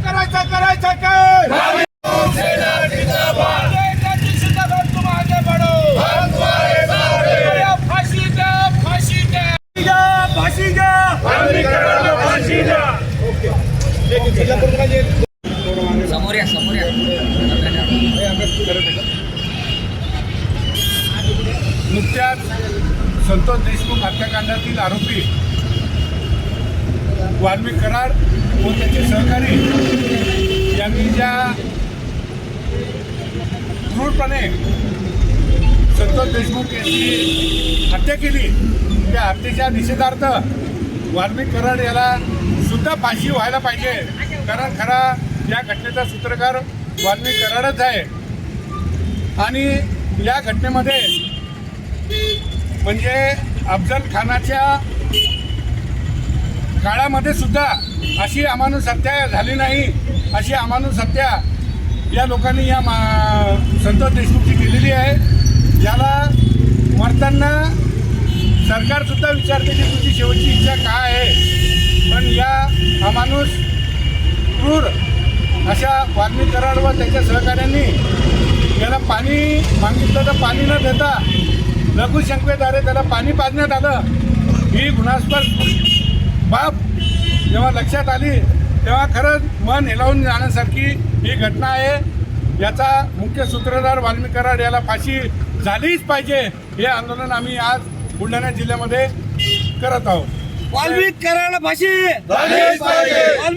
करायचा करायचा काय फाशी समोर या समोर या नुकत्याच संतोष देशमुख हत्याकांडातील आरोपी वाल्मिक कराड व त्याचे सहकारी यांनी ज्या क्रूरपणे संतोष देशमुख यांची हत्या केली त्या हत्येच्या निषेधार्थ वाल्मिक कराड याला सुद्धा फाशी व्हायला पाहिजे. कारण खरा या घटनेचा सूत्रकार वाल्मिक कराडच आहे. आणि या घटनेमध्ये म्हणजे अफजल खानाच्या काळामध्ये सुद्धा अशी अमानुष हत्या झाली नाही अशी अमानुष हत्या या लोकांनी या मा संतोष देशमुखची केलेली आहे. याला मरताना सरकारसुद्धा विचारते की तुझी शेवटची इच्छा काय आहे? पण या अमानुष क्रूर अशा वाल्मिक कराड व त्याच्या सहकाऱ्यांनी याला पाणी मागितलं तर पाणी न देता लघुशंकेद्वारे त्याला पाणी पाजण्यात आलं. ही गुन्हास्पद बाब जेव्हा लक्षात आली तेव्हा खरंच मन हेलावून जाण्यासारखी ही घटना आहे. याचा मुख्य सूत्रधार वाल्मिक कराड याला फाशी झालीच पाहिजे हे आंदोलन आम्ही आज बुलढाणा जिल्ह्यामध्ये करत आहोत. वाल्मिक करायला फाशी! झालीच पाहिजे. वाल्मिक